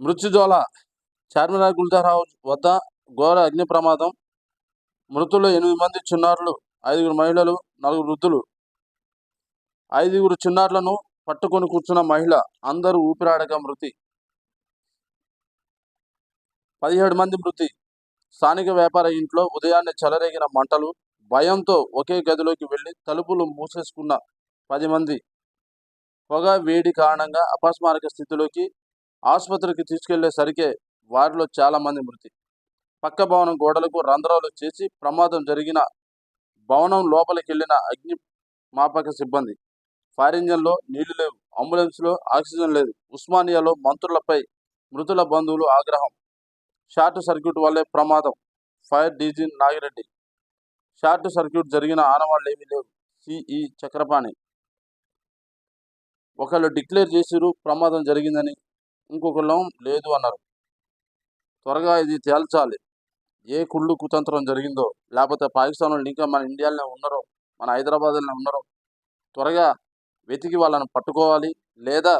మృత్యుజోల Charminar Gulzar house వద్ద ఘోర అగ్ని ప్రమాదం. మృతులు ఎనిమిది మంది చిన్నారులు ఐదుగురు మహిళలు నలుగురు వృద్ధులు. ఐదుగురు చిన్నారులను పట్టుకొని కూర్చున్న మహిళ అందరూ ఊపిరాడక మృతి. పదిహేడు మంది మృతి. స్థానిక వ్యాపార ఇంట్లో ఉదయాన్నే చెలరేగిన మంటలు భయంతో ఒకే గదిలోకి వెళ్ళి తలుపులు మూసేసుకున్న పది మంది. పొగ వేడి కారణంగా అపస్మారక స్థితిలోకి ఆసుపత్రికి తీసుకెళ్ళేసరికే వారిలో చాలా మంది మృతి. పక్క భవనం గోడలకు రంధ్రాలు చేసి ప్రమాదం జరిగిన భవనం లోపలికి వెళ్ళిన అగ్ని మాపక సిబ్బంది. ఫైర్ ఇంజన్లో నీళ్ళు లేవు అంబులెన్స్లో ఆక్సిజన్ లేదు ఉస్మానియాలో మంత్రులపై మృతుల బంధువులు ఆగ్రహం. షార్ట్ సర్క్యూట్ వల్లే ప్రమాదం fire DG Nagireddy. Short circuit జరిగిన ఆనవాళ్ళు ఏమీ లేవు సిఈ చక్రపాణి. ఒకళ్ళు డిక్లేర్ చేసిరు ప్రమాదం జరిగిందని ఇంకొకళ్ళం లేదు అన్నారు. త్వరగా ఇది తేల్చాలి. ఏ కుళ్ళు కుతంత్రం జరిగిందో లేకపోతే పాకిస్తాన్ వాళ్ళు ఇంకా మన ఇండియాలోనే ఉన్నారో మన హైదరాబాద్లోనే ఉన్నారో త్వరగా వెతికి వాళ్ళని పట్టుకోవాలి. లేదా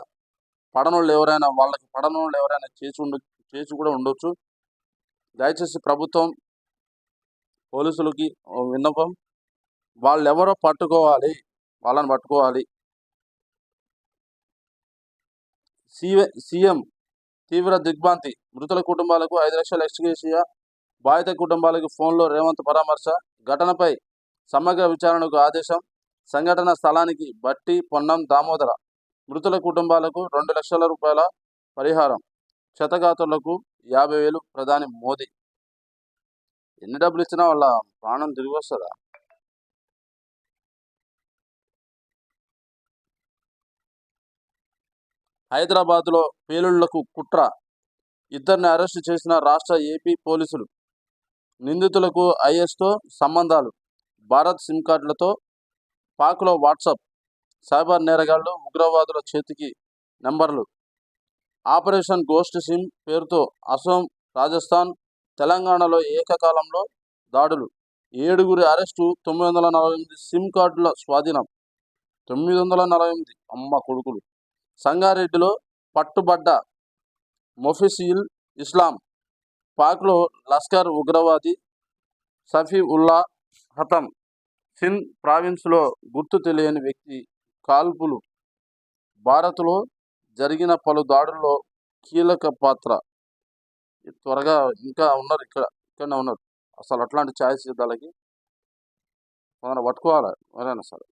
పడనోళ్ళు ఎవరైనా వాళ్ళకి పడనోళ్ళు ఎవరైనా చేసి ఉండ చేసి కూడా ఉండొచ్చు. దయచేసి ప్రభుత్వం పోలీసులకి విన్నపం. వాళ్ళు ఎవరో పట్టుకోవాలి. వాళ్ళని పట్టుకోవాలి. సీఎం తీవ్ర దిగ్భాంతి మృతుల కుటుంబాలకు ఐదు లక్షల ఎక్స్గ్రేషియా బాధిత కుటుంబాలకు ఫోన్లో రేవంత్ పరామర్శ ఘటనపై సమగ్ర విచారణకు ఆదేశం సంఘటన స్థలానికి బట్టి పొన్నం దామోదర. మృతుల కుటుంబాలకు రెండు లక్షల రూపాయల పరిహారం క్షతగాతులకు యాభై వేలు ప్రధాని మోదీ. ఎన్ని డబ్బులు ఇచ్చినా వాళ్ళ ప్రాణం తిరిగి వస్తుందా? హైదరాబాద్లో పేలుళ్ళకు కుట్ర. ఇద్దరిని అరెస్టు చేసిన రాష్ట్ర ఏపీ పోలీసులు. నిందితులకు ఐఎస్తో సంబంధాలు. భారత్ సిమ్ కార్డులతో పాక్లో వాట్సాప్. సైబర్ నేరగాళ్ళు ఉగ్రవాదుల చేతికి నెంబర్లు. ఆపరేషన్ గోస్ట్ సిమ్ పేరుతో అసోం రాజస్థాన్ తెలంగాణలో ఏకకాలంలో దాడులు. ఏడుగురి అరెస్టు తొమ్మిది వందల నలభై ఎనిమిది సిమ్ కార్డుల స్వాధీనం. తొమ్మిది వందల నలభై ఎనిమిది అమ్మ కొడుకులు. సంగారెడ్డిలో పట్టుబడ్డ మొఫిసిల్ ఇస్లాం పాక్లో లస్కర్ ఉగ్రవాది సఫీ ఉల్లా హతం సింధ్ ప్రావిన్స్లో గుర్తు తెలియని వ్యక్తి కాల్పులు. భారత్లో జరిగిన పలు దాడుల్లో కీలక పాత్ర. త్వరగా ఇంకా ఉన్నారు ఇక్కడ ఇక్కడనే ఉన్నారు. అసలు అట్లాంటి ఛాయస్ యుద్ధాలకి మనం పట్టుకోవాలి ఎవరైనా సరే?